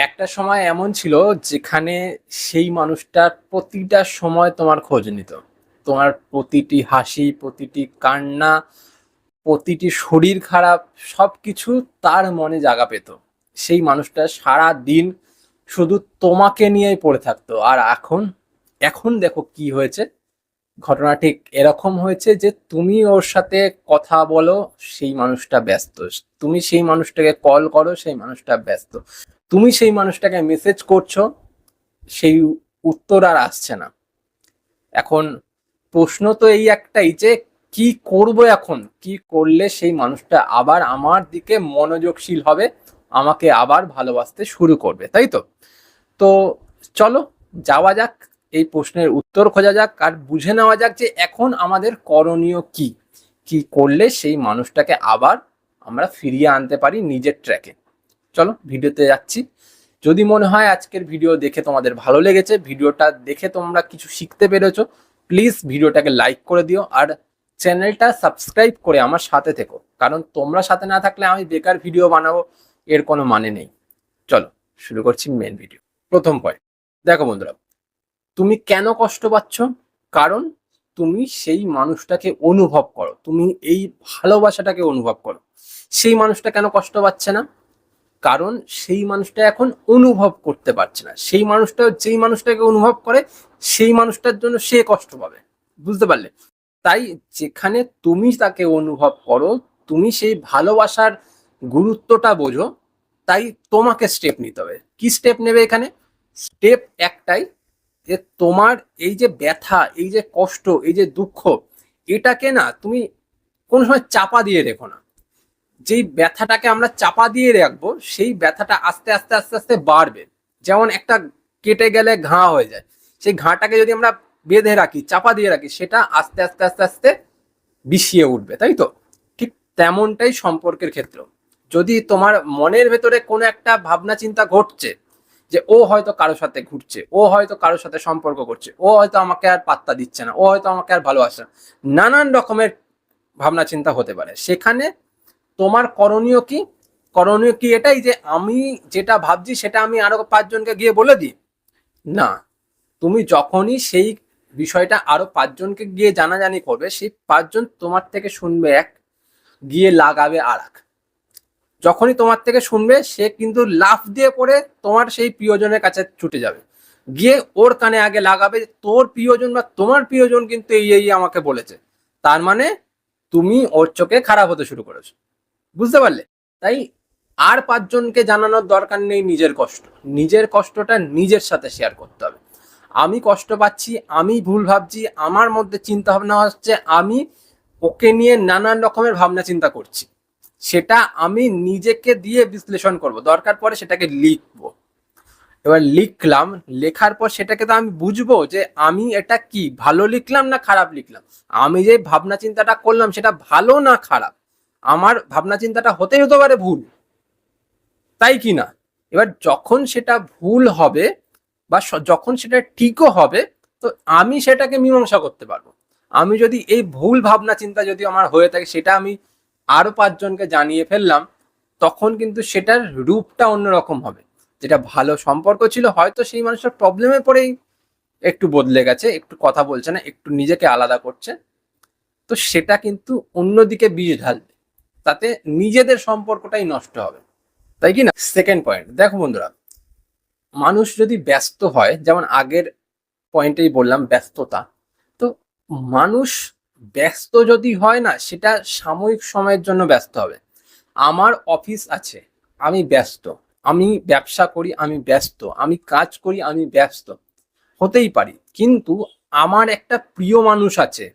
একটা সময় এমন ছিল যেখানে সেই মানুষটার প্রতিটা সময় তোমার খোঁজ নিত। তোমার প্রতিটি হাসি, প্রতিটি কান্না, প্রতিটি শরীর খারাপ সব কিছু তার মনে জাগা পেত। সেই মানুষটা সারা দিন শুধু তোমাকে নিয়েই পড়ে থাকতো। আর এখন এখন দেখো কি হয়েছে। ঘটনা ঠিক এরকম হয়েছে যে তুমি ওর সাথে কথা বলো, সেই মানুষটা ব্যস্ত। তুমি সেই মানুষটাকে কল করো, সেই মানুষটা ব্যস্ত। তুমি সেই মানুষটাকে মেসেজ করছ, সেই উত্তর আর আসছে না। এখন প্রশ্ন তো এই একটাই যে, কি করব এখন? কি করলে সেই মানুষটা আবার আমার দিকে মনোযোগশীল হবে, আমাকে আবার ভালোবাসতে শুরু করবে, তাই তো? তো চলো, যাওয়া যাক, এই প্রশ্নের উত্তর খোঁজা যাক, আর বুঝে নেওয়া যাক যে এখন আমাদের করণীয় কি। কি করলে সেই মানুষটাকে আবার আমরা ফিরিয়ে আনতে পারি নিজের ট্র্যাকে চলো ভিডিওতে যাচ্ছি। যদি মনে হয় আজকের ভিডিও দেখে তোমাদের ভালো লেগেছে, ভিডিওটা দেখে তোমরা কিছু শিখতে পেরেছ প্লিজ ভিডিওটাকে লাইক করে দিও আর চ্যানেলটা সাবস্ক্রাইব করে আমার সাথে থেকো। কারণ তোমরা সাথে না থাকলে আমি বেকার ভিডিও বানাবো, এর কোনো মানে নেই। চলো শুরু করছি মেন ভিডিও প্রথম পয়েন্ট দেখো বন্ধুরা, তুমি কেন কষ্ট পাচ্ছ? কারণ তুমি সেই মানুষটাকে অনুভব করো, তুমি এই ভালোবাসাটাকে অনুভব করো। সেই মানুষটা কেন কষ্ট পাচ্ছে না? কারণ সেই মানুষটা এখন অনুভব করতে পারছে না। সেই মানুষটা, যেই মানুষটাকে অনুভব করে, সেই মানুষটার জন্য সে কষ্ট পাবে। বুঝতে পারলে? তাই যেখানে তুমি তাকে অনুভব করো, তুমি সেই ভালোবাসার গুরুত্বটা বোঝো, তাই তোমাকে স্টেপ নিতে হবে। কি স্টেপ নেবে এখানে? স্টেপ একটাই যে তোমার এই যে ব্যথা, এই যে কষ্ট, এই যে দুঃখ, এটাকে না তুমি কোনো সময় চাপা দিয়ে রেখো না। যেই ব্যথাটাকে আমরা চাপা দিয়ে রাখব, সেই ব্যথাটা আস্তে আস্তে আস্তে আস্তে বাড়বে। যেমন একটা কেটে গেলে ঘা হয়ে যায়। সেই ঘাটাকে যদি আমরা বেঁধে রাখি, চাপা দিয়ে রাখি, সেটা আস্তে আস্তে আস্তে আস্তে বিষিয়ে উঠবে, তাই তো? ঠিক তেমনটাই সম্পর্কের ক্ষেত্র যদি তোমার মনের ভেতরে কোনো একটা ভাবনা, চিন্তা ঘটছে যে, ও হয়তো কারোর সাথে ঘুরছে, ও হয়তো কারোর সাথে সম্পর্ক করছে, ও হয়তো আমাকে আর পাত্তা দিচ্ছে না, ও হয়তো আমাকে আর ভালোবাসে না, নানান রকমের ভাবনা, চিন্তা হতে পারে। সেখানে তোমার করণীয় কি? করণীয় কি এটাই যে আমি যেটা ভাবছি সেটা আমি আরও পাঁচজনকে গিয়ে বলে দিই। না, তুমি যখনই সেই বিষয়টা আরও পাঁচজনকে গিয়ে জানাজানি করবে, সেই পাঁচজন তোমার থেকে শুনবে এক, গিয়ে লাগাবে আর যখনই তোমার থেকে শুনবে, সে কিন্তু লাফ দিয়ে পড়ে তোমার সেই প্রিয়জনের কাছে ছুটে যাবে। গিয়ে ওর কানে আগে লাগাবে তোর প্রিয়জন বা তোমার প্রিয়জন কিন্তু এই এই আমাকে বলেছে। তার মানে তুমি ওর চোখে খারাপ হতে শুরু করেছ। বুঝতে পারলে? তাই আর পাঁচজনকে জানানোর দরকার নেই নিজের কষ্ট। নিজের কষ্টটা নিজের সাথে শেয়ার করতে হবে। আমি কষ্ট পাচ্ছি, আমি ভুল ভাবছি, আমার মধ্যে চিন্তা ভাবনা হচ্ছে আমি ওকে নিয়ে নানান রকমের ভাবনা চিন্তা করছি। সেটা আমি নিজেকে দিয়ে বিশ্লেষণ করব। দরকার পড়ে সেটাকে লিখব। এবার লিখলাম, লেখার পর সেটাকে তো আমি বুঝব যে আমি এটা কি, ভালো লিখলাম না খারাপ লিখলাম? আমি যে ভাবনা চিন্তাটা করলাম সেটা ভালো না খারাপ? আমার ভাবনা চিন্তাটা হতেই হতে পারে ভুল। তাই কি না? এবার যখন সেটা ভুল হবে বা যখন সেটা ঠিকও হবে, তো আমি সেটাকে মীমাংসা করতে পারব। আমি যদি এই ভুল ভাবনা চিন্তা যদি আমার হয়ে থাকে, সেটা আমি আরও পাঁচজনকে জানিয়ে ফেললাম, তখন কিন্তু সেটার রূপটা অন্যরকম হবে। যেটা ভালো সম্পর্ক ছিল, হয়তো সেই মানুষটার প্রবলেমে পড়েই একটু বদলে গেছে, একটু কথা বলছে না, একটু নিজেকে আলাদা করছে। তো সেটা কিন্তু অন্যদিকে বীজ ঢালবে তাতে নিজেদের সম্পর্কটাই নষ্ট হবে। তাই কি না সেকেন্ড পয়েন্ট দেখো বন্ধুরা, মানুষ যদি ব্যস্ত হয়, যেমন আগের পয়েন্টেই বললাম ব্যস্ততা, তো মানুষ ব্যস্ত যদি হয় না, সেটা সাময়িক সময়ের জন্য ব্যস্ত হবে। আমার অফিস আছে, আমি ব্যস্ত, আমি ব্যবসা করি, আমি ব্যস্ত, আমি কাজ করি, আমি ব্যস্ত, হতেই পারি। কিন্তু আমার একটা প্রিয় মানুষ আছে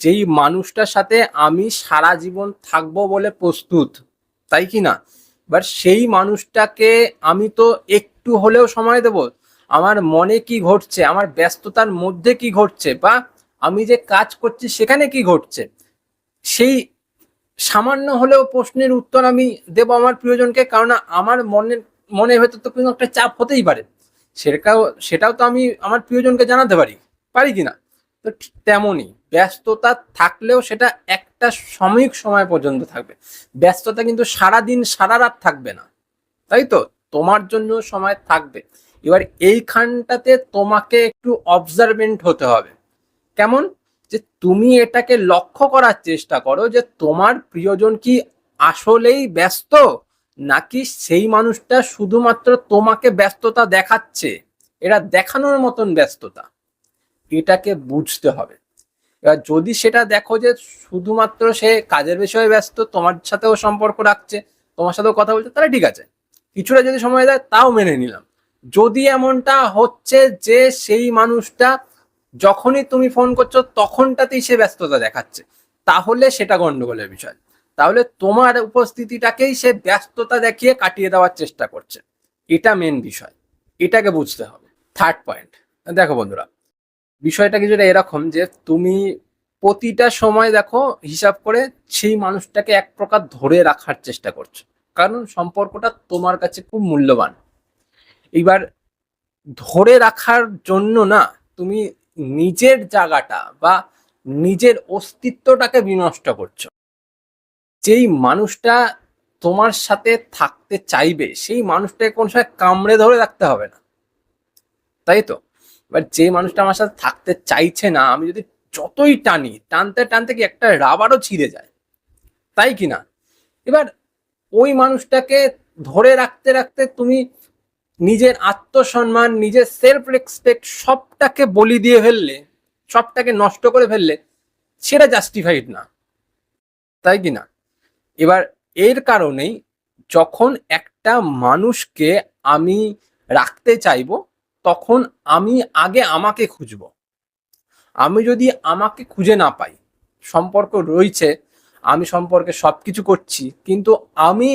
যেই মানুষটার সাথে আমি সারা জীবন থাকব বলে প্রস্তুত, তাই কি না? এবার সেই মানুষটাকে আমি তো একটু হলেও সময় দেব। আমার মনে কি ঘটছে, আমার ব্যস্ততার মধ্যে কি ঘটছে বা আমি যে কাজ করছি সেখানে কি ঘটছে? সেই সামান্য হলেও প্রশ্নের উত্তর আমি দেব আমার প্রিয়জনকে কারণ আমার মনের মনের ভেতর তো কোনো একটা চাপ হতেই পারে। সেটাও সেটাও তো আমি আমার প্রিয়জনকে জানাতে পারি পারি কি না? তো তেমনই। ব্যস্ততা থাকলেও সেটা একটা সাময়িক সময় পর্যন্ত থাকবে। ব্যস্ততা কিন্তু সারা দিন সারা রাত থাকবে না। তাই তো? তোমার জন্য সময় থাকবে। এবার এইখানটাতে তোমাকে একটু অবজারভেন্ট হতে হবে। কেমন? যে তুমি এটাকে লক্ষ্য করার চেষ্টা করো যে তোমার প্রিয়জন কি আসলেই ব্যস্ত, নাকি সেই মানুষটা শুধুমাত্র তোমাকে ব্যস্ততা দেখাচ্ছে? এটা দেখানোর মতন ব্যস্ততা। এটাকে বুঝতে হবে। এবার যদি সেটা দেখো যে শুধুমাত্র সে কাজের বিষয়ে ব্যস্ত, তোমার সাথেও সম্পর্ক রাখছে, তোমার সাথেও কথা বলছে, তাহলে ঠিক আছে। কিছুটা যদি সময় দেয়, তাও মেনে নিলাম। যদি এমনটা হচ্ছে যে সেই মানুষটা যখনই তুমি ফোন করছ, তখনটাতেই সে ব্যস্ততা দেখাচ্ছে, তাহলে সেটা গন্ডগোলের বিষয়। তাহলে তোমার উপস্থিতিটাকেই সে ব্যস্ততা দেখিয়ে কাটিয়ে দেওয়ার চেষ্টা করছে। এটা মেন বিষয়। এটাকে বুঝতে হবে। থার্ড পয়েন্ট দেখো বন্ধুরা বিষয়টা কিছুটা এরকম যে তুমি প্রতিটা সময় দেখো হিসাব করে সেই মানুষটাকে এক প্রকার ধরে রাখার চেষ্টা করছ। কারণ সম্পর্কটা তোমার কাছে খুব মূল্যবান। এবার ধরে রাখার জন্য না তুমি নিজের জায়গাটা বা নিজের অস্তিত্বটাকে বিনষ্ট করছ। যেই মানুষটা তোমার সাথে থাকতে চাইবে, সেই মানুষটাকে কোন সময় কামড়ে ধরে রাখতে হবে না। তাই তো? এবার যে মানুষটা আমার সাথে থাকতে চাইছে না, আমি যদি যতই টানি, টানতে টানতে কি একটা রাবারও ছিঁড়ে যায়? তাই কি না? এবার ওই মানুষটাকে ধরে রাখতে রাখতে তুমি নিজের আত্মসম্মান, নিজের সেলফ রেসপেক্ট সবটাকে বলি দিয়ে ফেললে, সবটাকে নষ্ট করে ফেললে, সেটা জাস্টিফাইড না। তাই কি না? এবার এর কারণেই যখন একটা মানুষকে আমি রাখতে চাইব তখন আমি আগে আমাকে খুঁজব। আমি যদি আমাকে খুঁজে না পাই, সম্পর্ক রয়েছে, আমি সম্পর্কে সব কিছু করছি, কিন্তু আমি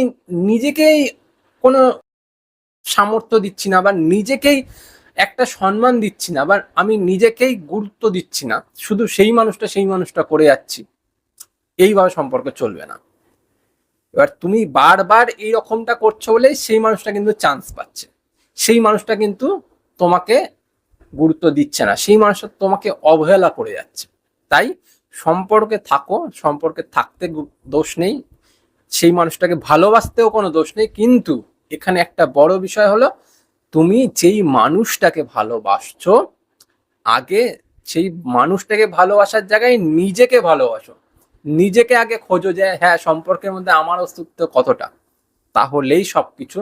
নিজেকেই কোনো সামর্থ্য দিচ্ছি না বা নিজেকেই একটা সম্মান দিচ্ছি না বা আমি নিজেকেই গুরুত্ব দিচ্ছি না, শুধু সেই মানুষটা সেই মানুষটা করে যাচ্ছি, এইভাবে সম্পর্ক চলবে না। এবার তুমি বারবার এই রকমটা করছ বলেই সেই মানুষটা কিন্তু চান্স পাচ্ছে। সেই মানুষটা কিন্তু তোমাকে গুরুত্ব দিচ্ছে না। সেই মানুষটা তোমাকে অবহেলা করে যাচ্ছে। তাই সম্পর্কে থাকো, সম্পর্কে থাকতে দোষ নেই। সেই মানুষটাকে ভালোবাসতেও কোনো দোষ নেই। কিন্তু এখানে একটা বড় বিষয় হলো, তুমি যেই মানুষটাকে ভালোবাসছো, আগে সেই মানুষটাকে ভালোবাসার জায়গায় নিজেকে ভালোবাসো। নিজেকে আগে খোঁজো যে হ্যাঁ সম্পর্কের মধ্যে আমার অস্তিত্ব কতটা? তাহলেই সবকিছু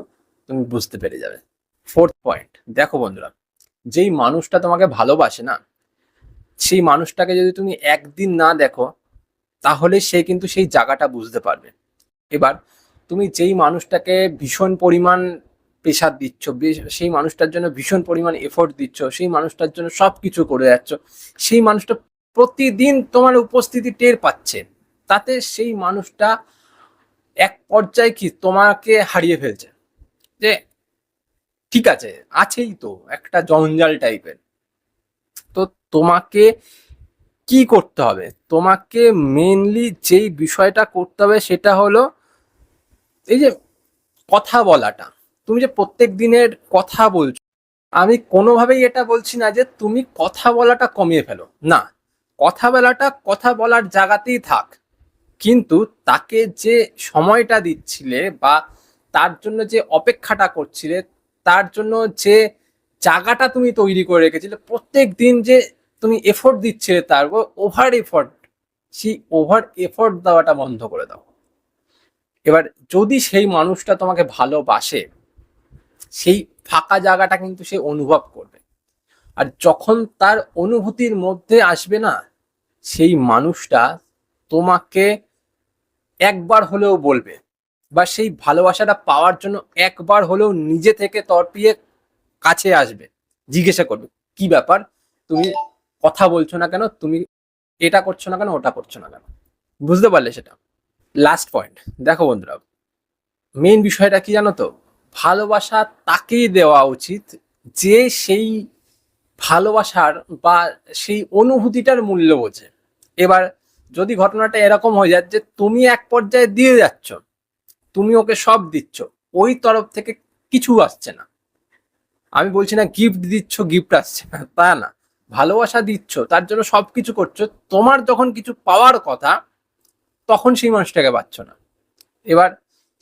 তুমি বুঝতে পেরে যাবে। ফোর্থ পয়েন্ট দেখো বন্ধুরা, যেই মানুষটা তোমাকে ভালোবাসে না, সেই মানুষটাকে যদি তুমি একদিন না দেখো, তাহলে সে কিন্তু সেই জায়গাটা বুঝতে পারবে। এবার তুমি যেই মানুষটাকে ভীষণ পরিমাণ প্রেশার দিচ্ছ সেই মানুষটার জন্য ভীষণ পরিমাণ এফোর্ট দিচ্ছ, সেই মানুষটার জন্য সব কিছু করে যাচ্ছ, সেই মানুষটা প্রতিদিন তোমার উপস্থিতি টের পাচ্ছে, তাতে সেই মানুষটা এক পর্যায়ে কি তোমাকে হারিয়ে ফেলছে। যে ঠিক আছে, আছেই তো, একটা জঞ্জাল টাইপের। তো তোমাকে কি করতে হবে? তোমাকে মেনলি যেই বিষয়টা করতে হবে সেটা হলো এই যে কথা বলাটা। তুমি যে প্রত্যেক দিনের কথা বলছো, আমি কোনোভাবেই এটা বলছি না যে তুমি কথা বলাটা কমিয়ে ফেলো। না, কথা বলাটা কথা বলার জায়গাতেই থাক। কিন্তু তাকে যে সময়টা দিচ্ছিলে বা তার জন্য যে অপেক্ষাটা করছিলে তার জন্য যে জায়গাটা তুমি তৈরি করে রেখেছিলে, প্রত্যেক দিন যে তুমি এফোর্ট দিচ্ছিলে তার ওভার এফোর্ট সেই ওভার এফোর্ট দেওয়াটা বন্ধ করে দাও। এবার যদি সেই মানুষটা তোমাকে ভালোবাসে, সেই ফাঁকা জায়গাটা কিন্তু সে অনুভব করবে। আর যখন তার অনুভূতির মধ্যে আসবে না, সেই মানুষটা তোমাকে একবার হলেও বলবে বা সেই ভালোবাসাটা পাওয়ার জন্য একবার হলেও নিজে থেকে তরপিয়ে কাছে আসবে। জিজ্ঞাসা করবে, কি ব্যাপার? তুমি কথা বলছো না কেন? তুমি এটা করছ না কেন? ওটা করছ না কেন? বুঝতে পারলে সেটা। লাস্ট পয়েন্ট দেখো বন্ধুরা মেন বিষয়টা কি জানো তো? ভালোবাসা তাকেই দেওয়া উচিত যে সেই ভালোবাসার বা সেই অনুভূতিটার মূল্য বোঝে। এবার যদি ঘটনাটা এরকম হয়ে যায় যে তুমি এক পর্যায়ে দিয়ে যাচ্ছ তুমি ওকে সব দিচ্ছ। ওই তরফ থেকে কিছু আসছে না। আমি বলছি, না গিফট দিচ্ছ গিফট আসছে না। তা না। ভালোবাসা দিচ্ছ, তার জন্য সব কিছু করছ। তোমার যখন কিছু পাওয়ার কথা, তখন সেই মানুষটাকে পাচ্ছ না। এবার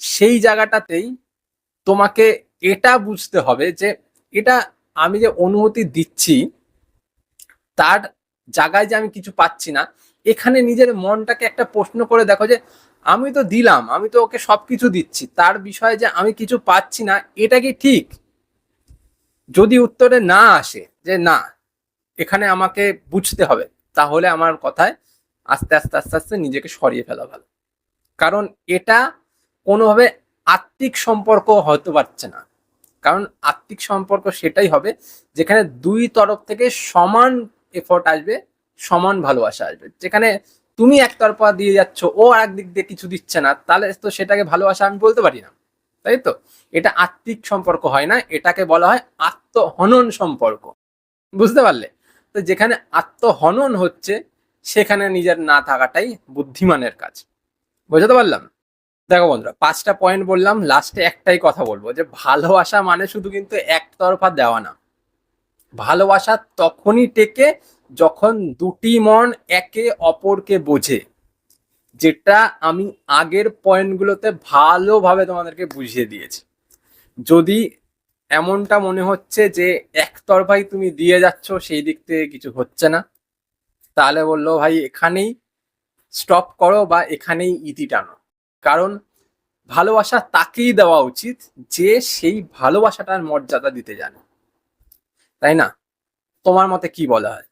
সেই জায়গাটাতেই তোমাকে এটা বুঝতে হবে যে, এটা আমি যে অনুমতি দিচ্ছি, তার জায়গায় যে আমি কিছু পাচ্ছি না, এখানে নিজের মনটাকে একটা প্রশ্ন করে দেখো যে আমি তো দিলাম, আমি তো ওকে সব কিছু দিচ্ছি। তার বিষয়ে যে আমি কিছু পাচ্ছি না, এটা কি ঠিক? যদি উত্তরে না আসে যে না, এখানে আমাকে বুঝতে হবে, তাহলে আমার কথায় আস্তে আস্তে আস্তে আস্তে নিজেকে সরিয়ে ফেলা ভালো। কারণ এটা কোনোভাবে আত্মিক সম্পর্ক হতে পারছে না। কারণ আত্মিক সম্পর্ক সেটাই হবে, যেখানে দুই তরফ থেকে সমান এফোর্ট আসবে, সমান ভালোবাসা আসবে। যেখানে তুমি একতরফা দিয়ে যাচ্ছ, ও আর একদিক দিয়ে কিছু দিচ্ছে না, তাহলে তো সেটাকে ভালোবাসা আমি বলতে পারি না। তাই তো? এটা আত্মিক সম্পর্ক হয় না, এটাকে বলা হয় আত্মহনন সম্পর্ক। বুঝতে পারলে? তো যেখানে আত্মহনন হচ্ছে, সেখানে নিজের না থাকাটাই বুদ্ধিমানের কাজ। বুঝতে পারলাম? দেখো বন্ধুরা, পাঁচটা পয়েন্ট বললাম লাস্টে একটাই কথা বলব, যে ভালোবাসা মানে শুধু কিন্তু একতরফা দেওয়া না। ভালোবাসা তখনই টেকে যখন দুটি মন একে অপরকে বোঝে, যেটা আমি আগের পয়েন্টগুলোতে ভালোভাবে তোমাদেরকে বুঝিয়ে দিয়েছি। যদি এমনটা মনে হচ্ছে যে একতরফাই তুমি দিয়ে যাচ্ছ, সেই দিক থেকে কিছু হচ্ছে না। তাহলে বলল, ভাই, এখানেই স্টপ করো বা এখানেই ইতি টানো। কারণ ভালোবাসা তাকেই দেওয়া উচিত যে সেই ভালোবাসাটার মর্যাদা দিতে জানে। তাই না? তোমার মতে কি বলা হয়?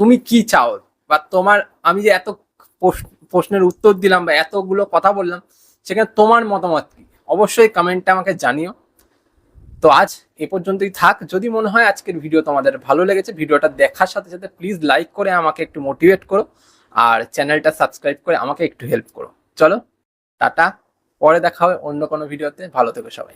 তুমি কি চাও? বা তোমার, আমি যে এত প্রশ- প্রশ্নের উত্তর দিলাম বা এতগুলো কথা বললাম, সেখানে তোমার মতামত কি? অবশ্যই কমেন্টটা আমাকে জানিও। তো আজ এ পর্যন্তই থাক। যদি মনে হয় আজকের ভিডিও তোমাদের ভালো লেগেছে ভিডিওটা দেখার সাথে সাথে প্লিজ লাইক করে আমাকে একটু মোটিভেট করো। আর চ্যানেলটা সাবস্ক্রাইব করে আমাকে একটু হেল্প করো। চলো, টাটা। পরে দেখা হবে অন্য কোনো ভিডিওতে ভালো থেকো সবাই।